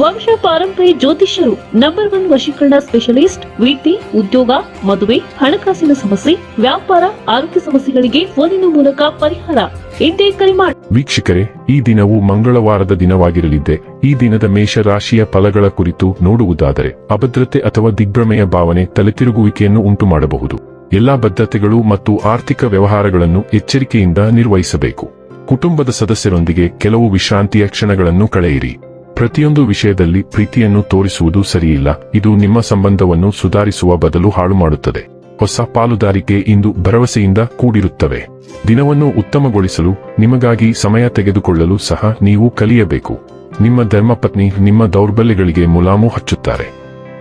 ವಂಶ ಪಾರಂಪರ್ಯ ಜ್ಯೋತಿಷ್ಯರು ನಂಬರ್ ಒನ್ ವಶೀಕರಣ ಸ್ಪೆಷಲಿಸ್ಟ್ ವೃತ್ತಿ ಉದ್ಯೋಗ, ಮದುವೆ, ಹಣಕಾಸಿನ ಸಮಸ್ಯೆ, ವ್ಯಾಪಾರ, ಆರೋಗ್ಯ ಸಮಸ್ಯೆಗಳಿಗೆ ಫೋನಿನ ಮೂಲಕ ಪರಿಹಾರ. ಇಂದೇ ಕರೆ ಮಾಡಿ ವೀಕ್ಷಕರೇ, ಈ ದಿನವು ಮಂಗಳವಾರದ ದಿನವಾಗಿರಲಿದೆ ಈ ದಿನದ ಮೇಷ ರಾಶಿಯ ಫಲಗಳ ಕುರಿತು ನೋಡುವುದಾದರೆ, ಅಭದ್ರತೆ ಅಥವಾ ದಿಗ್ಭ್ರಮೆಯ ಭಾವನೆ ತಲೆತಿರುಗುವಿಕೆಯನ್ನು ಉಂಟು ಮಾಡಬಹುದು ಎಲ್ಲಾ ಬದ್ಧತೆಗಳು ಮತ್ತು ಆರ್ಥಿಕ ವ್ಯವಹಾರಗಳನ್ನು ಎಚ್ಚರಿಕೆಯಿಂದ ನಿರ್ವಹಿಸಬೇಕು. ಕುಟುಂಬದ ಸದಸ್ಯರೊಂದಿಗೆ ಕೆಲವು ವಿಶ್ರಾಂತಿಯ ಕ್ಷಣಗಳನ್ನು ಕಳೆಯಿರಿ. ಪ್ರತಿಯೊಂದು ವಿಷಯದಲ್ಲಿ ಪ್ರೀತಿಯನ್ನು ತೋರಿಸುವುದು ಸರಿಯಿಲ್ಲ. ಇದು ನಿಮ್ಮ ಸಂಬಂಧವನ್ನು ಸುಧಾರಿಸುವ ಬದಲು ಹಾಳು ಮಾಡುತ್ತದೆ ಹೊಸ ಪಾಲುದಾರಿಕೆ ಇಂದು ಭರವಸೆಯಿಂದ ಕೂಡಿರುತ್ತವೆ. ದಿನವನ್ನು ಉತ್ತಮಗೊಳಿಸಲು, ನಿಮಗಾಗಿ ಸಮಯ ತೆಗೆದುಕೊಳ್ಳಲು ಸಹ ನೀವು ಕಲಿಯಬೇಕು. ನಿಮ್ಮ ಧರ್ಮಪತ್ನಿ ನಿಮ್ಮ ದೌರ್ಬಲ್ಯಗಳಿಗೆ ಮುಲಾಮು ಹಚ್ಚುತ್ತಾರೆ.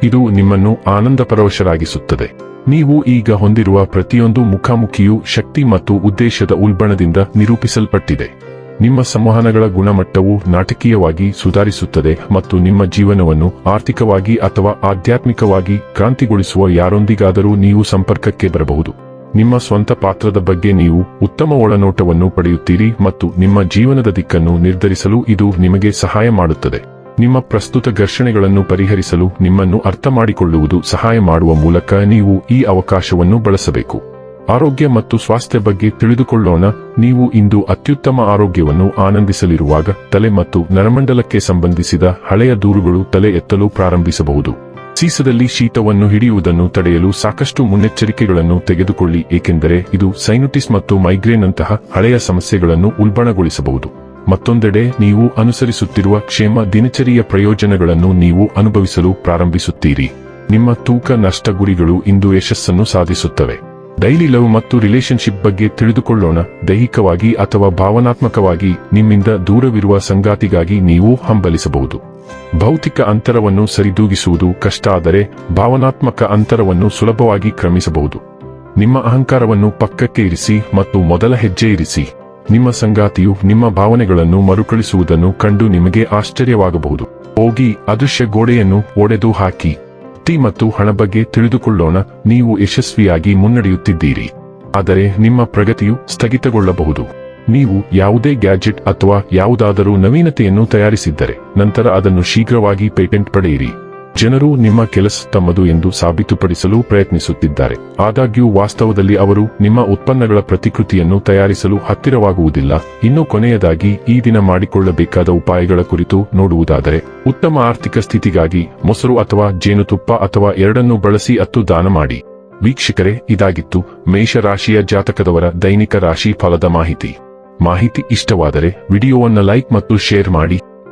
ಇದು ನಿಮ್ಮನ್ನು ಆನಂದ ಪರವಶರಾಗಿಸುತ್ತದೆ ನೀವು ಈಗ ಹೊಂದಿರುವ ಪ್ರತಿಯೊಂದು ಮುಖಾಮುಖಿಯು ಶಕ್ತಿ ಮತ್ತು ಉದ್ದೇಶದ ಉಲ್ಬಣದಿಂದ ನಿರೂಪಿಸಲ್ಪಟ್ಟಿದೆ. ನಿಮ್ಮ ಸಂವಹನಗಳ ಗುಣಮಟ್ಟವು ನಾಟಕೀಯವಾಗಿ ಸುಧಾರಿಸುತ್ತದೆ ಮತ್ತು ನಿಮ್ಮ ಜೀವನವನ್ನು ಆರ್ಥಿಕವಾಗಿ ಅಥವಾ ಆಧ್ಯಾತ್ಮಿಕವಾಗಿ ಕ್ರಾಂತಿಗೊಳಿಸುವ ಯಾರೊಂದಿಗಾದರೂ ನೀವು ಸಂಪರ್ಕಕ್ಕೆ ಬರಬಹುದು. ನಿಮ್ಮ ಸ್ವಂತ ಪಾತ್ರದ ಬಗ್ಗೆ ನೀವು ಉತ್ತಮ ಒಳನೋಟವನ್ನು ಪಡೆಯುತ್ತೀರಿ ಮತ್ತು ನಿಮ್ಮ ಜೀವನದ ದಿಕ್ಕನ್ನು ನಿರ್ಧರಿಸಲು ಇದು ನಿಮಗೆ ಸಹಾಯ ಮಾಡುತ್ತದೆ. ನಿಮ್ಮ ಪ್ರಸ್ತುತ ಘರ್ಷಣೆಗಳನ್ನು ಪರಿಹರಿಸಲು ನಿಮ್ಮನ್ನು ಅರ್ಥ ಮಾಡಿಕೊಳ್ಳುವುದು ಸಹಾಯ ಮಾಡುವ ಮೂಲಕ ನೀವು ಈ ಅವಕಾಶವನ್ನು ಬಳಸಬೇಕು. ಆರೋಗ್ಯ ಮತ್ತು ಸ್ವಾಸ್ಥ್ಯ ಬಗ್ಗೆ ತಿಳಿದುಕೊಳ್ಳೋಣ. ನೀವು ಇಂದು ಅತ್ಯುತ್ತಮ ಆರೋಗ್ಯವನ್ನು ಆನಂದಿಸಲಿರುವಾಗ ತಲೆ ಮತ್ತು ನರಮಂಡಲಕ್ಕೆ ಸಂಬಂಧಿಸಿದ ಹಳೆಯ ದೂರುಗಳು ತಲೆ ಎತ್ತಲು ಪ್ರಾರಂಭಿಸಬಹುದು. ಸೀಸದಲ್ಲಿ ಶೀತವನ್ನು ಹಿಡಿಯುವುದನ್ನು ತಡೆಯಲು ಸಾಕಷ್ಟು ಮುನ್ನೆಚ್ಚರಿಕೆಗಳನ್ನು ತೆಗೆದುಕೊಳ್ಳಿ, ಏಕೆಂದರೆ ಇದು ಸೈನುಟಿಸ್ ಮತ್ತು ಮೈಗ್ರೇನ್ನಂತಹ ಹಳೆಯ ಸಮಸ್ಯೆಗಳನ್ನು ಉಲ್ಬಣಗೊಳಿಸಬಹುದು. ಮತ್ತೊಂದೆಡೆ, ನೀವು ಅನುಸರಿಸುತ್ತಿರುವ ಕ್ಷೇಮ ದಿನಚರಿಯ ಪ್ರಯೋಜನಗಳನ್ನು ನೀವು ಅನುಭವಿಸಲು ಪ್ರಾರಂಭಿಸುತ್ತೀರಿ. ನಿಮ್ಮ ತೂಕ ನಷ್ಟ ಗುರಿಗಳು ಇಂದು ಯಶಸ್ಸನ್ನು ಸಾಧಿಸುತ್ತವೆ. ಡೈಲಿ ಲವ್ ಮತ್ತು ರಿಲೇಶನ್ಶಿಪ್ ಬಗ್ಗೆ ತಿಳಿದುಕೊಳ್ಳೋಣ. ದೈಹಿಕವಾಗಿ ಅಥವಾ ಭಾವನಾತ್ಮಕವಾಗಿ ನಿಮ್ಮಿಂದ ದೂರವಿರುವ ಸಂಗಾತಿಗಾಗಿ ನೀವು ಹಂಬಲಿಸಬಹುದು. ಭೌತಿಕ ಅಂತರವನ್ನು ಸರಿದೂಗಿಸುವುದು ಕಷ್ಟ ಆದರೆ ಭಾವನಾತ್ಮಕ ಅಂತರವನ್ನು ಸುಲಭವಾಗಿ ಕ್ರಮಿಸಬಹುದು. ನಿಮ್ಮ ಅಹಂಕಾರವನ್ನು ಪಕ್ಕಕ್ಕೆ ಇರಿಸಿ ಮತ್ತು ಮೊದಲ ಹೆಜ್ಜೆ ಇರಿಸಿ. ನಿಮ್ಮ ಸಂಗಾತಿಯು ನಿಮ್ಮ ಭಾವನೆಗಳನ್ನು ಮರುಕಳಿಸುವುದನ್ನು ಕಂಡು ನಿಮಗೆ ಆಶ್ಚರ್ಯವಾಗಬಹುದು. ಹೋಗಿ ಅದೃಶ್ಯ ಗೋಡೆಯನ್ನು ಒಡೆದು ಹಾಕಿ. ವೃತ್ತಿ ಮತ್ತು ಹಣ ಬಗ್ಗೆ ತಿಳಿದುಕೊಳ್ಳೋಣ. ನೀವು ಯಶಸ್ವಿಯಾಗಿ ಮುನ್ನಡೆಯುತ್ತಿದ್ದೀರಿ. ಆದರೆ ನಿಮ್ಮ ಪ್ರಗತಿಯು ಸ್ಥಗಿತಗೊಳ್ಳಬಹುದು. ನೀವು ಯಾವುದೇ ಗ್ಯಾಜೆಟ್ ಅಥವಾ ಯಾವುದಾದರೂ ನವೀನತೆಯನ್ನು ತಯಾರಿಸಿದ್ದರೆ, ನಂತರ ಅದನ್ನು ಶೀಘ್ರವಾಗಿ ಪೇಟೆಂಟ್ ಪಡೆಯಿರಿ. ಜನರು ನಿಮ್ಮ ಕೆಲಸ ತಮ್ಮದು ಎಂದು ಸಾಬೀತುಪಡಿಸಲು ಪ್ರಯತ್ನಿಸುತ್ತಿದ್ದಾರೆ. ಆದಾಗ್ಯೂ ವಾಸ್ತವದಲ್ಲಿ ಅವರು ನಿಮ್ಮ ಉತ್ಪನ್ನಗಳ ಪ್ರತಿಕೃತಿಯನ್ನು ತಯಾರಿಸಲು ಹತ್ತಿರವಾಗುವುದಿಲ್ಲ. ಇನ್ನು ಕೊನೆಯದಾಗಿ ಈ ದಿನ ಮಾಡಿಕೊಳ್ಳಬೇಕಾದ ಉಪಾಯಗಳ ಕುರಿತು ನೋಡುವುದಾದರೆ, ಉತ್ತಮ ಆರ್ಥಿಕ ಸ್ಥಿತಿಗಾಗಿ ಮೊಸರು ಅಥವಾ ಜೇನುತುಪ್ಪ ಅಥವಾ ಎರಡನ್ನೂ ಬಳಸಿ ಅತ್ತು ದಾನ ಮಾಡಿ. ವೀಕ್ಷಕರೇ, ಇದಾಗಿತ್ತು ಮೇಷರಾಶಿಯ ಜಾತಕದವರ ದೈನಿಕ ರಾಶಿ ಫಲದ ಮಾಹಿತಿ. ಮಾಹಿತಿ ಇಷ್ಟವಾದರೆ ವಿಡಿಯೋವನ್ನು ಲೈಕ್ ಮತ್ತು ಶೇರ್ ಮಾಡಿ.